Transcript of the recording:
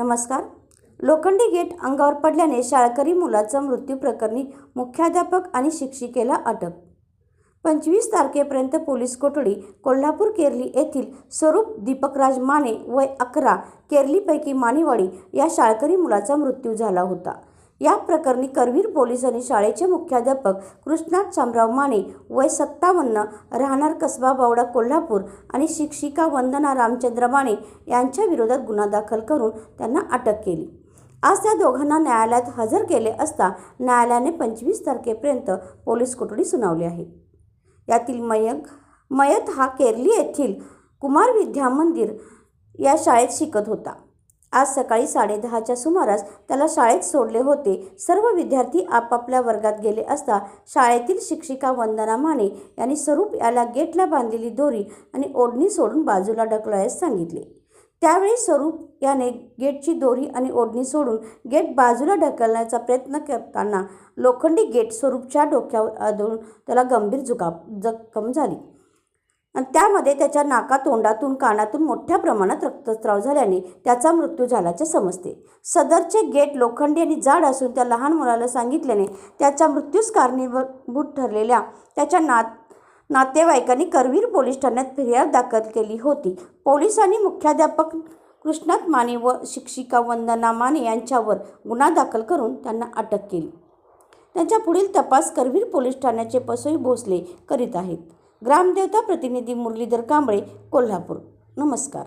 नमस्कार. लोखंडी गेट अंगावर पडल्याने शाळकरी मुलाचा मृत्यू प्रकरणी मुख्याध्यापक आणि शिक्षिकेला अटक. पंचवीस तारखेपर्यंत पोलीस कोठडी कोल्हापूर केरली येथील स्वरूप दीपकराज माने वय अकरा केरलीपैकी मानेवाडी या शाळकरी मुलाचा मृत्यू झाला होता. या प्रकरणी करवीर पोलिसांनी शाळेचे मुख्याध्यापक कृष्णात शामराव माने वय सत्तावन्न राहणार कसबा बावडा कोल्हापूर आणि शिक्षिका वंदना रामचंद्र माने यांच्या विरोधात गुन्हा दाखल करून त्यांना अटक केली. आज त्या दोघांना न्यायालयात हजर केले असता न्यायालयाने पंचवीस तारखेपर्यंत पोलीस कोठडी सुनावली आहे. यातील मयक मयत हा केरली येथील कुमार विद्या मंदिर या शाळेत शिकत होता. आज सकाळी साडेदहाच्या सुमारास त्याला शाळेत सोडले होते. सर्व विद्यार्थी आपापल्या वर्गात गेले असता शाळेतील शिक्षिका वंदना माने यांनी स्वरूप याला गेटला बांधलेली दोरी आणि ओढणी सोडून बाजूला ढकलायस सांगितले. त्यावेळी स्वरूप याने गेटची दोरी आणि ओढणी सोडून गेट बाजूला ढकलण्याचा प्रयत्न करताना लोखंडी गेट स्वरूपच्या डोक्यावर आदळून त्याला गंभीर जुकाम जखम झाली. आणि त्यामध्ये त्याच्या नाका तोंडातून कानातून मोठ्या प्रमाणात रक्तस्राव झाल्याने त्याचा मृत्यू झाल्याचे समजते. सदरचे गेट लोखंडी आणि जाड असून त्या लहान मुलाला सांगितल्याने त्याच्या मृत्यूस कारणीभूत ठरलेल्या त्याच्या नात नातेवाईकांनी करवीर पोलीस ठाण्यात फिर्याद दाखल केली होती. पोलिसांनी मुख्याध्यापक कृष्णात माने व शिक्षिका वंदना माने यांच्यावर गुन्हा दाखल करून त्यांना अटक केली. त्यांच्या पुढील तपास करवीर पोलीस ठाण्याचे पसोई भोसले करीत आहेत. ग्रामदेवता प्रतिनिधी मुरलीधर कांबळे कोल्हापूर. नमस्कार.